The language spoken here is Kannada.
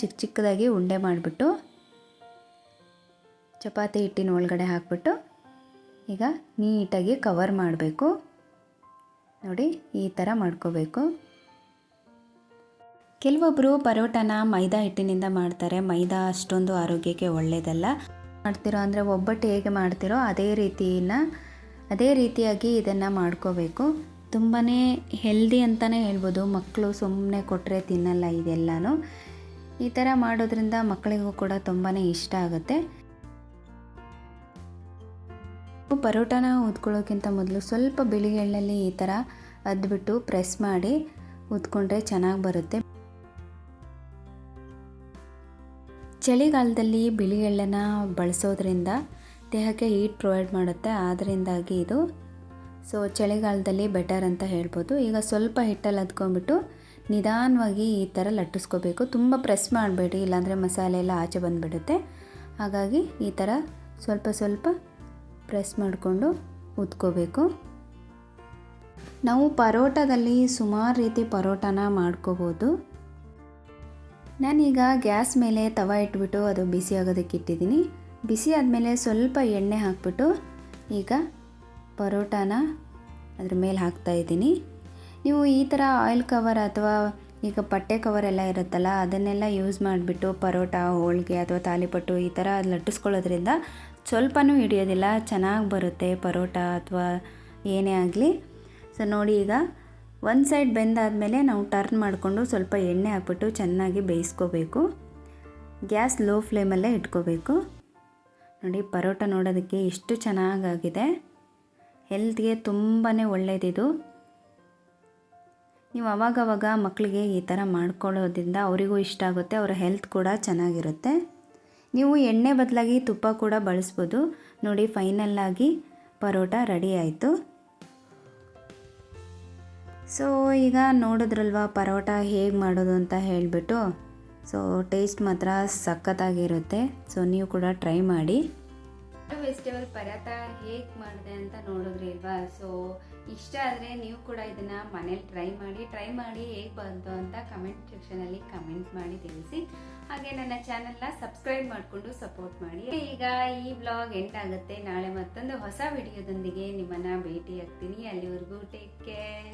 ಚಿಕ್ಕ ಚಿಕ್ಕದಾಗಿ ಉಂಡೆ ಮಾಡಿಬಿಟ್ಟು ಚಪಾತಿ ಹಿಟ್ಟಿನ ಒಳಗಡೆ ಹಾಕ್ಬಿಟ್ಟು ಈಗ ನೀಟಾಗಿ ಕವರ್ ಮಾಡಬೇಕು. ನೋಡಿ, ಈ ಥರ ಮಾಡ್ಕೋಬೇಕು. ಕೆಲವೊಬ್ಬರು ಪರೋಟನ ಮೈದಾ ಹಿಟ್ಟಿನಿಂದ ಮಾಡ್ತಾರೆ. ಮೈದಾ ಅಷ್ಟೊಂದು ಆರೋಗ್ಯಕ್ಕೆ ಒಳ್ಳೆಯದಲ್ಲ ಮಾಡ್ತಿರೋ ಅಂದರೆ ಒಬ್ಬಟ್ಟು ಹೇಗೆ ಮಾಡ್ತಿರೋ ಅದೇ ರೀತಿನ, ಅದೇ ರೀತಿಯಾಗಿ ಇದನ್ನು ಮಾಡ್ಕೋಬೇಕು. ತುಂಬಾ ಹೆಲ್ದಿ ಅಂತಲೇ ಹೇಳ್ಬೋದು. ಮಕ್ಕಳು ಸುಮ್ಮನೆ ಕೊಟ್ಟರೆ ತಿನ್ನಲ್ಲ ಇದೆಲ್ಲನೂ. ಈ ಥರ ಮಾಡೋದ್ರಿಂದ ಮಕ್ಕಳಿಗೂ ಕೂಡ ತುಂಬಾ ಇಷ್ಟ ಆಗುತ್ತೆ. ಪರೋಟನ ಉದ್ಕೊಳ್ಳೋಕ್ಕಿಂತ ಮೊದಲು ಸ್ವಲ್ಪ ಬಿಳಿ ಎಳ್ಳಲ್ಲಿ ಈ ಥರ ಅದ್ಬಿಟ್ಟು ಪ್ರೆಸ್ ಮಾಡಿ ಉದ್ಕೊಂಡ್ರೆ ಚೆನ್ನಾಗಿ ಬರುತ್ತೆ. ಚಳಿಗಾಲದಲ್ಲಿ ಬಿಳಿ ಎಳ್ಳನ್ನು ಬಳಸೋದ್ರಿಂದ ದೇಹಕ್ಕೆ ಹೀಟ್ ಪ್ರೊವೈಡ್ ಮಾಡುತ್ತೆ. ಆದ್ದರಿಂದಾಗಿ ಇದು ಸೊ, ಚಳಿಗಾಲದಲ್ಲಿ ಬೆಟರ್ ಅಂತ ಹೇಳ್ಬೋದು. ಈಗ ಸ್ವಲ್ಪ ಹಿಟ್ಟಲ್ಲಿ ಅದ್ಕೊಂಡ್ಬಿಟ್ಟು ನಿಧಾನವಾಗಿ ಈ ಥರ ಲಟ್ಟಿಸ್ಕೋಬೇಕು. ತುಂಬ ಪ್ರೆಸ್ ಮಾಡಬೇಡಿ, ಇಲ್ಲಾಂದರೆ ಮಸಾಲೆ ಎಲ್ಲ ಆಚೆ ಬಂದುಬಿಡುತ್ತೆ. ಹಾಗಾಗಿ ಈ ಥರ ಸ್ವಲ್ಪ ಸ್ವಲ್ಪ ಪ್ರೆಸ್ ಮಾಡಿಕೊಂಡು ಉದ್ಕೋಬೇಕು ನಾವು ಪರೋಟದಲ್ಲಿ ಸುಮಾರು ರೀತಿ ಪರೋಟನ ಮಾಡ್ಕೋಬೋದು. ನಾನೀಗ ಗ್ಯಾಸ್ ಮೇಲೆ ತವ ಇಟ್ಬಿಟ್ಟು ಅದು ಬಿಸಿ ಆಗೋದಕ್ಕೆ ಇಟ್ಟಿದ್ದೀನಿ. ಬಿಸಿ ಆದಮೇಲೆ ಸ್ವಲ್ಪ ಎಣ್ಣೆ ಹಾಕ್ಬಿಟ್ಟು ಈಗ ಪರೋಟಾನ ಅದ್ರ ಮೇಲೆ ಹಾಕ್ತಾ ಇದ್ದೀನಿ. ನೀವು ಈ ಥರ ಆಯಿಲ್ ಕವರ್ ಅಥವಾ ಈಗ ಪಟ್ಟೆ ಕವರ್ ಎಲ್ಲ ಇರುತ್ತಲ್ಲ, ಅದನ್ನೆಲ್ಲ ಯೂಸ್ ಮಾಡಿಬಿಟ್ಟು ಪರೋಟ, ಹೋಳಿಗೆ ಅಥವಾ ತಾಲಿಪಟ್ಟು ಈ ಥರ ಲಟ್ಟಿಸ್ಕೊಳ್ಳೋದ್ರಿಂದ ಸ್ವಲ್ಪನೂ ಹಿಡಿಯೋದಿಲ್ಲ, ಚೆನ್ನಾಗಿ ಬರುತ್ತೆ ಪರೋಟ ಅಥವಾ ಏನೇ ಆಗಲಿ. ಸೊ ನೋಡಿ ಈಗ ಒಂದು ಸೈಡ್ ಬೆಂದಾದಮೇಲೆ ನಾವು ಟರ್ನ್ ಮಾಡಿಕೊಂಡು ಸ್ವಲ್ಪ ಎಣ್ಣೆ ಹಾಕ್ಬಿಟ್ಟು ಚೆನ್ನಾಗಿ ಬೇಯಿಸ್ಕೋಬೇಕು. ಗ್ಯಾಸ್ ಲೋ ಫ್ಲೇಮಲ್ಲೇ ಇಟ್ಕೋಬೇಕು. ನೋಡಿ ಪರೋಟ ನೋಡೋದಕ್ಕೆ ಎಷ್ಟು ಚೆನ್ನಾಗಾಗಿದೆ. ಹೆಲ್ತ್ಗೆ ತುಂಬಾ ಒಳ್ಳೆಯದಿದು ನೀವು ಅವಾಗವಾಗ ಮಕ್ಕಳಿಗೆ ಈ ಥರ ಮಾಡ್ಕೊಳ್ಳೋದ್ರಿಂದ ಅವರಿಗೂ ಇಷ್ಟ ಆಗುತ್ತೆ, ಅವರ ಹೆಲ್ತ್ ಕೂಡ ಚೆನ್ನಾಗಿರುತ್ತೆ. ನೀವು ಎಣ್ಣೆ ಬದಲಾಗಿ ತುಪ್ಪ ಕೂಡ ಬಳಸ್ಬೋದು. ನೋಡಿ ಫೈನಲ್ಲಾಗಿ ಪರೋಟ ರೆಡಿ ಆಯಿತು. ಸೊ ಈಗ ನೋಡಿದ್ರಲ್ವ ಪರೋಟ ಹೇಗೆ ಮಾಡೋದು ಅಂತ ಹೇಳಿಬಿಟ್ಟು? ಸೊ ಟೇಸ್ಟ್ ಮಾತ್ರ ಸಖತ್ತಾಗಿರುತ್ತೆ. ಸೊ ನೀವು ಕೂಡ ಟ್ರೈ ಮಾಡಿ. ವೆಜಿಟೇಬಲ್ ಪರಾಟ ಹೇಗೆ ಮಾಡಿದೆ ಅಂತ ನೋಡಿದ್ರಿ ಅಲ್ವಾ? ಸೊ ಇಷ್ಟ ಆದರೆ ನೀವು ಕೂಡ ಇದನ್ನು ಮನೇಲಿ ಟ್ರೈ ಮಾಡಿ ಟ್ರೈ ಮಾಡಿ ಹೇಗೆ ಬಂತು ಅಂತ ಕಮೆಂಟ್ ಸೆಕ್ಷನಲ್ಲಿ ಕಮೆಂಟ್ ಮಾಡಿ ತಿಳಿಸಿ. ಹಾಗೆ ನನ್ನ ಚಾನೆಲ್ನ ಸಬ್ಸ್ಕ್ರೈಬ್ ಮಾಡಿಕೊಂಡು ಸಪೋರ್ಟ್ ಮಾಡಿ. ಈಗ ಈ ಬ್ಲಾಗ್ ಎಂಡ್ ಆಗುತ್ತೆ. ನಾಳೆ ಮತ್ತೊಂದು ಹೊಸ ವಿಡಿಯೋದೊಂದಿಗೆ ನಿಮ್ಮನ್ನು ಭೇಟಿ ಆಗ್ತೀನಿ ಅಲ್ಲಿವರೆಗೂ ಟೇಕ್ ಕೇರ್